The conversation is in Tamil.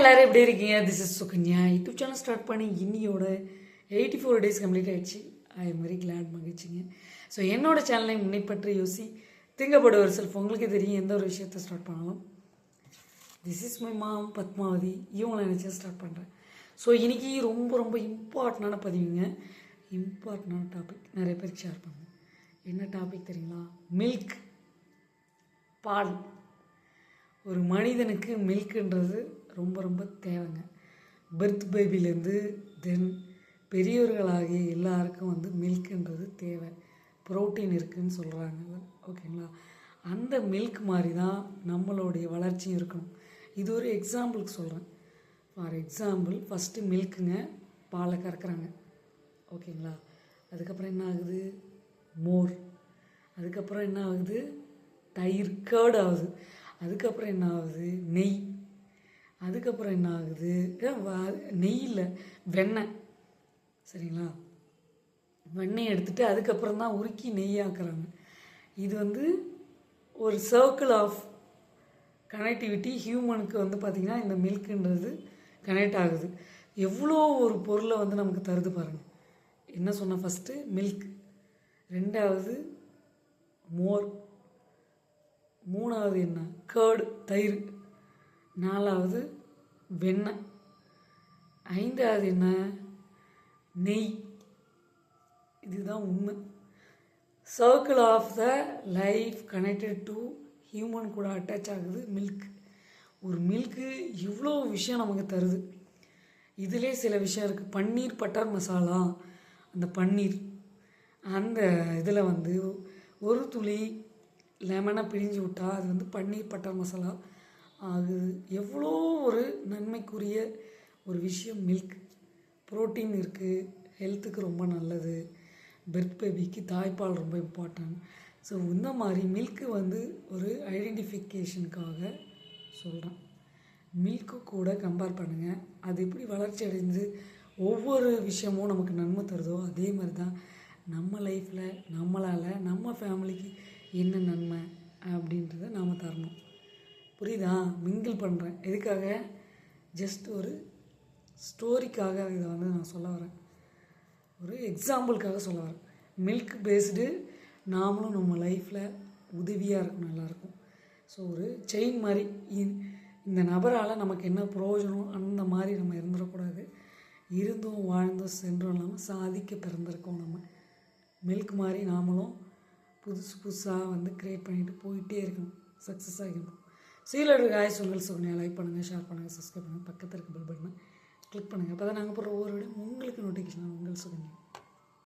எல்லாரும் எப்படி இருக்கீங்க? This is Sukanya YouTube channel start பண்ணி இன்னியோட எயிட்டி ஃபோர் டேஸ் கம்ப்ளீட் ஆயிடுச்சு. ஐ மாதிரி வெரி கிளாட் மகிழ்ச்சிங்க. ஸோ என்னோட சேனலை முன்னை பற்றி யோசி திங்கப்பட ஒரு செல்ஃப் உங்களுக்கே தெரியும் எந்த ஒரு விஷயத்தை ஸ்டார்ட் பண்ணாலும். This is my mom Padmavathi. இவங்களை நினச்சி ஸ்டார்ட் பண்ணுறேன் ஸோ இன்றைக்கி ரொம்ப ரொம்ப இம்பார்ட்டண்டான பதிவுங்க. இம்பார்ட்டண்டான டாபிக் நிறைய பேருக்கு ஷேர் பண்ணுங்க. என்ன டாபிக் தெரியுங்களா? மில்க் பால். ஒரு மனிதனுக்கு மில்க்குன்றது ரொம்ப ரொம்ப தேவைங்க. பர்த் பேபிலேருந்து தென் பெரியவர்களாகிய எல்லாருக்கும் வந்து மில்க்குன்றது தேவை. புரோட்டீன் இருக்குதுன்னு சொல்கிறாங்க ஓகேங்களா அந்த மில்க் மாதிரி தான் நம்மளுடைய வளர்ச்சியும் இருக்கணும். இது ஒரு எக்ஸாம்பிளுக்கு சொல்கிறேன் ஃபார் எக்ஸாம்பிள் ஃபஸ்ட்டு மில்க்குங்க பாலை கறக்குறாங்க. ஓகேங்களா அதுக்கப்புறம் என்ன ஆகுது? மோர். அதுக்கப்புறம் என்ன ஆகுது? தயிர் கேர்ட் ஆகுது. அதுக்கப்புறம் என்ன ஆகுது? நெய். அதுக்கப்புறம் என்ன ஆகுது? நெய்யில் வெண்ணெய். சரிங்களா? வெண்ணெய் எடுத்துகிட்டு அதுக்கப்புறம் தான் உருக்கி நெய்யாக்குறாங்க. இது வந்து ஒரு சர்க்கிள் ஆஃப் கனெக்டிவிட்டி ஹியூமனுக்கு வந்து பார்த்திங்கன்னா இந்த மில்க்குன்றது கனெக்ட் ஆகுது. எவ்வளோ ஒரு பொருளை வந்து நமக்கு தருது பாருங்கள் என்ன சொன்ன ஃபஸ்ட்டு மில்க் ரெண்டாவது மோர். மூணாவது என்ன? கேர்டு தயிர். நாலாவது வெண்ணெய். ஐந்தாவது என்ன? நெய். இதுதான் உண்மை circle of the life connected to human கூட அட்டாச் ஆகுது மில்க் ஒரு மில்க்கு இவ்வளோ விஷயம் நமக்கு தருது. இதிலே சில விஷயம் இருக்குது பன்னீர் பட்டர் மசாலா. அந்த பன்னீர். அந்த இதில் வந்து ஒரு துளி லெமனை பிழிஞ்சு விட்டால் அது வந்து பன்னீர் பட்டர் மசாலா. ஆகுது எவ்வளோ ஒரு நன்மைக்குரிய ஒரு விஷயம் மில்க் புரோட்டீன் இருக்குது ஹெல்த்துக்கு ரொம்ப நல்லது பெர்த் பேபிக்கு தாய்ப்பால் ரொம்ப இம்பார்ட்டன்ட் ஸோ இந்த மாதிரி மில்க்கு வந்து ஒரு ஐடென்டிஃபிகேஷனுக்காக சொல்கிறேன் மில்க்கு கூட கம்பேர் பண்ணுங்கள் அது எப்படி வளர்ச்சி அடைந்து ஒவ்வொரு விஷயமும் நமக்கு நன்மை தருதோ அதே மாதிரி தான் நம்ம லைஃப்பில் நம்மளால் நம்ம ஃபேமிலிக்கு என்ன நன்மை? புரியுதா? மிங்கிள் பண்ணுறேன் எதுக்காக? ஜஸ்ட் ஒரு ஸ்டோரிக்காக இதை வந்து நான் சொல்ல வரேன். ஒரு எக்ஸாம்பிளுக்காக சொல்ல வரேன். மில்க் பேஸ்டு நாமளும் நம்ம லைஃப்பில் உதவியாக இருக்கணும் நல்லாயிருக்கும் ஸோ ஒரு செயின் மாதிரி இ- இந்த நபரால் நமக்கு என்ன பிரயோஜனம் அந்த மாதிரி நம்ம இருந்துடக்கூடாது. இருந்தும் வாழ்ந்தும் சென்றும் இல்லாமல் சாதிக்க பிறந்திருக்கோம் நம்ம. மில்க் மாதிரி நாமளும் புதுசு புதுசாக வந்து க்ரியேட் பண்ணிட்டு போயிட்டே இருக்கணும். சக்ஸஸ் ஆகிக்கணும் சீலர் காய்ஸ் உங்கள் சொன்னியா லைக் பண்ணுங்கள் ஷேர் பண்ணுங்கள் சப்ஸ்கிரைப் பண்ணுங்கள் பக்கத்தில் இருக்க பில் பட்டனை கிளிக் பண்ணுங்கள் அப்போ தான் நாங்கள் போகிற ஒவ்வொரு வீடியோ உங்களுக்கு நோட்டிஃபிகேஷன் உங்கள் சொல்லுங்கள்